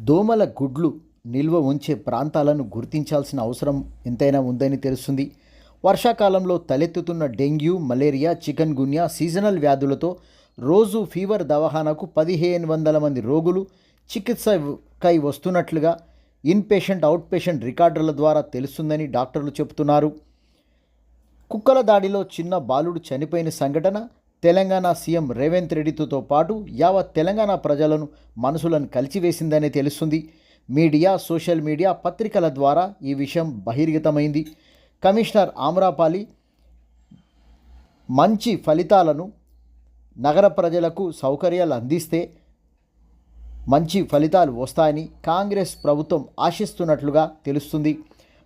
దోమల గుడ్లు నిల్వ ఉంచే ప్రాంతాలను గుర్తించాల్సిన అవసరం ఎంతైనా ఉందని తెలుస్తుంది. వర్షాకాలంలో తలెత్తుతున్న dengue malaria chikungunya seasonal వ్యాధులతో రోజు ఫీవర్ దవాఖానకు పదిహేను వందల మంది రోగులు చికిత్సకై వస్తున్నట్లుగా ఇన్ పేషెంట్ అవుట్ పేషెంట్ రికార్డుల ద్వారా తెలుస్తుందని డాక్టర్లు చెబుతున్నారు. కుక్కల దాడిలో చిన్న బాలుడు చనిపోయిన సంఘటన తెలంగాణ సీఎం రేవంత్ రెడ్డితో పాటు యావత్ తెలంగాణ ప్రజలను మనసులను కలిచివేసిందని తెలుస్తుంది. మీడియా సోషల్ మీడియా పత్రికల ద్వారా ఈ విషయం బహిర్గతమైంది. కమిషనర్ ఆమ్రాపాలి మంచి ఫలితాలను నగర ప్రజలకు సౌకర్యాలు అందిస్తే మంచి ఫలితాలు వస్తాయని కాంగ్రెస్ ప్రభుత్వం ఆశిస్తున్నట్లుగా తెలుస్తుంది.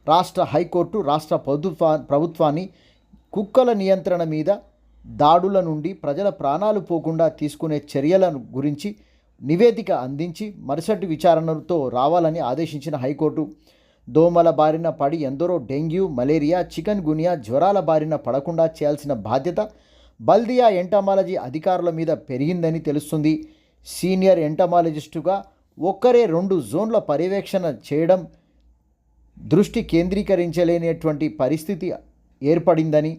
రాష్ట్ర హైకోర్టు రాష్ట్ర ప్రభుత్వా ప్రభుత్వాన్ని కుక్కల నియంత్రణ మీద దాడుల నుండి ప్రజల ప్రాణాలు పోకుండా తీసుకునే చర్యలను గురించి నివేదిక అందించి మరుసటి విచారణలతో రావాలని ఆదేశించిన హైకోర్టు దోమల బారిన పడి ఎందరో డెంగ్యూ మలేరియా చికెన్ గునియా జ్వరాల బారిన పడకుండా చేయాల్సిన బాధ్యత బల్దియా ఎంటమాలజీ అధికారుల మీద పెరిగిందని తెలుస్తుంది. సీనియర్ ఎంటమాలజిస్టుగా ఒక్కరే రెండు జోన్ల పర్యవేక్షణ చేయడం దృష్టి కేంద్రీకరించలేనటువంటి పరిస్థితి ఏర్పడిందని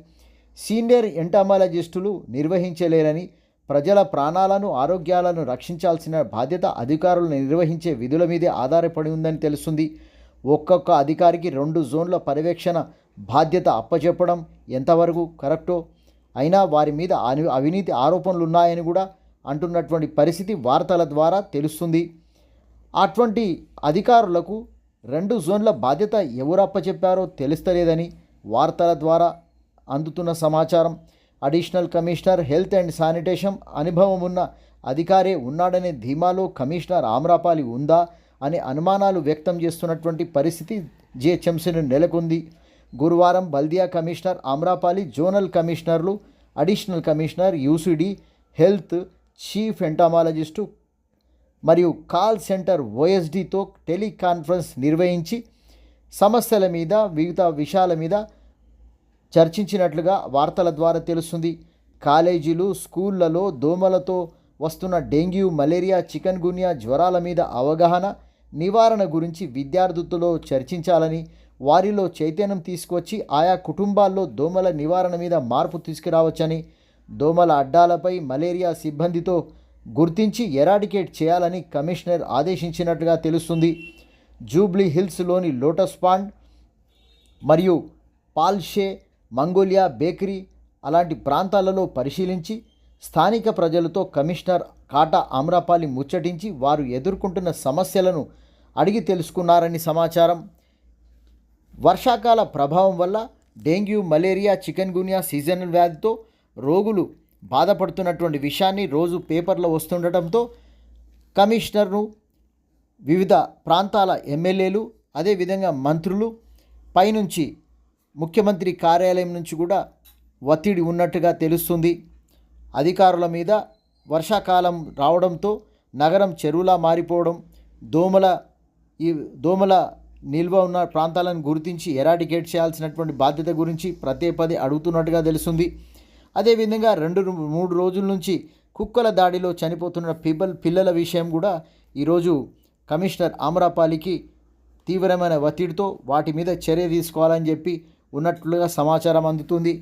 సీనియర్ ఎంటామాలజిస్టులు నిర్వహించలేరని ప్రజల ప్రాణాలను ఆరోగ్యాలను రక్షించాల్సిన బాధ్యత అధికారులు నిర్వహించే విధుల మీదే ఆధారపడి ఉందని తెలుస్తుంది. ఒక్కొక్క అధికారికి రెండు జోన్ల పర్యవేక్షణ బాధ్యత అప్పచెప్పడం ఎంతవరకు కరెక్టో? అయినా వారి మీద అవినీతి ఆరోపణలు ఉన్నాయని కూడా అంటున్నటువంటి పరిస్థితి వార్తల ద్వారా తెలుస్తుంది. అటువంటి అధికారులకు రెండు జోన్ల బాధ్యత ఎవరు అప్పచెప్పారో తెలుస్తలేదని వార్తల ద్వారా అందుతున్న సమాచారం. Additional commissioner health and sanitation అనుభవం ఉన్న అధికారే ఉన్నాడనే ధీమాలో కమిషనర్ ఆమ్రాపాలి ఉందా అనే అనుమానాలు వ్యక్తం చేస్తున్నటువంటి పరిస్థితి జిహెచ్ఎంసీని నెలకొంది. గురువారం బల్దియా కమిషనర్ ఆమ్రాపాలి జోనల్ కమిషనర్లు additional commissioner UCD health chief entomologist మరియు కాల్ సెంటర్ ఓఎస్డితో టెలికాన్ఫరెన్స్ నిర్వహించి సమస్యల మీద వివిధ విషయాల మీద చర్చించినట్లుగా వార్తల ద్వారా తెలుస్తుంది. కాలేజీలు స్కూళ్ళలో దోమలతో వస్తున్న డెంగ్యూ మలేరియా చికెన్ గున్యా జ్వరాల మీద అవగాహన నివారణ గురించి విద్యార్థులతో చర్చించాలని వారిలో చైతన్యం తీసుకొచ్చి ఆయా కుటుంబాల్లో దోమల నివారణ మీద మార్పు తీసుకురావచ్చని దోమల అడ్డాలపై మలేరియా సిబ్బందితో గుర్తించి ఎరాడికేట్ చేయాలని కమిషనర్ ఆదేశించినట్లుగా తెలుస్తుంది. జూబ్లీ హిల్స్లోని లోటస్ పాండ్ మరియు పాల్షే మంగోలియా బేకరీ అలాంటి ప్రాంతాలలో పరిశీలించి స్థానిక ప్రజలతో కమిషనర్ కాటా ఆమ్రపాలి ముచ్చటించి వారు ఎదుర్కొంటున్న సమస్యలను అడిగి తెలుసుకున్నారని సమాచారం. వర్షాకాల ప్రభావం వల్ల dengue malaria chikungunya seasonal వ్యాధితో రోగులు బాధపడుతున్నటువంటి విషయాన్ని రోజు పేపర్లో వస్తుండటంతో కమిషనర్ను వివిధ ప్రాంతాల ఎమ్మెల్యేలు అదేవిధంగా మంత్రులు పైనుంచి ముఖ్యమంత్రి కార్యాలయం నుంచి కూడా ఒత్తిడి ఉన్నట్టుగా తెలుస్తుంది. అధికారుల మీద వర్షాకాలం రావడంతో నగరం చెరువులా మారిపోవడం దోమల ఈ దోమల నిల్వ ఉన్న ప్రాంతాలను గుర్తించి ఎరాడికేట్ చేయాల్సినటువంటి బాధ్యత గురించి ప్రతి పదే అడుగుతున్నట్టుగా తెలుస్తుంది. అదేవిధంగా రెండు మూడు రోజుల నుంచి కుక్కల దాడిలో చనిపోతున్న పిబల్ పిల్లల విషయం కూడా ఈరోజు కమిషనర్ ఆమరాపాలికి తీవ్రమైన ఒత్తిడితో వాటి మీద చర్య తీసుకోవాలని చెప్పి ఉన్నట్లుగా సమాచారం అందుతుంది.